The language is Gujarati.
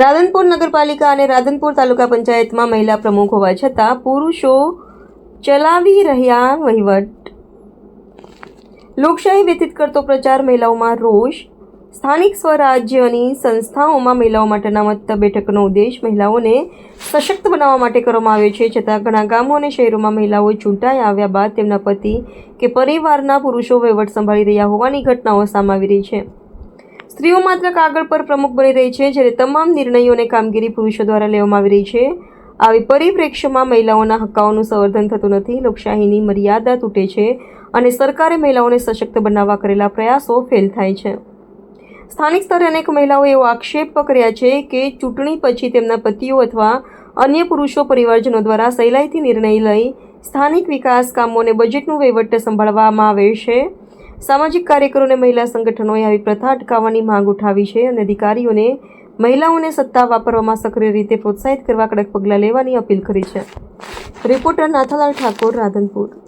રાધનપુર નગરપાલિકા અને રાધનપુર તાલુકા પંચાયતમાં મહિલા પ્રમુખ હોવા છતાં પુરુષો ચલાવી રહ્યા વહીવટ. લોકશાહી વ્યતીત કરતો પ્રચાર મહિલાઓમાં રોષ. સ્થાનિક સ્વરાજ્યની સંસ્થાઓમાં મહિલાઓ માટેના મત બેઠકનો ઉદ્દેશ મહિલાઓને સશક્ત બનાવવા માટે કરવામાં આવ્યો છે. છતાં ઘણા ગામો અને શહેરોમાં મહિલાઓ ચૂંટાઈ આવ્યા બાદ તેમના પતિ કે પરિવારના પુરુષો વહીવટ સંભાળી રહ્યા હોવાની ઘટનાઓ સામે આવી રહી છે. સ્ત્રીઓ માત્ર કાગળ પર પ્રમુખ બની રહી છે, જ્યારે તમામ નિર્ણયો અને કામગીરી પુરુષો દ્વારા લેવામાં આવી રહી છે. આવી પરિપ્રેક્ષ્યમાં મહિલાઓના હક્કાઓનું સંવર્ધન થતું નથી, લોકશાહીની મર્યાદા તૂટે છે અને સરકારે મહિલાઓને સશક્ત બનાવવા કરેલા પ્રયાસો ફેલ થાય છે. સ્થાનિક સ્તરે અનેક મહિલાઓએ એવો આક્ષેપ કર્યા છે કે ચૂંટણી પછી તેમના પતિઓ અથવા અન્ય પુરુષો પરિવારજનો દ્વારા સહેલાઈથી નિર્ણય લઈ સ્થાનિક વિકાસ કામો અને બજેટનું વહીવટ સંભાળવામાં આવે છે. સામાજિક કાર્યકરો અને મહિલા સંગઠનોએ આવી પ્રથા અટકાવવાની માંગ ઉઠાવી છે અને અધિકારીઓને મહિલાઓને સત્તા વાપરવામાં સક્રિય રીતે પ્રોત્સાહિત કરવા કડક પગલાં લેવાની અપીલ કરી છે. રિપોર્ટર નાથાલાલ ઠાકોર, રાધનપુર.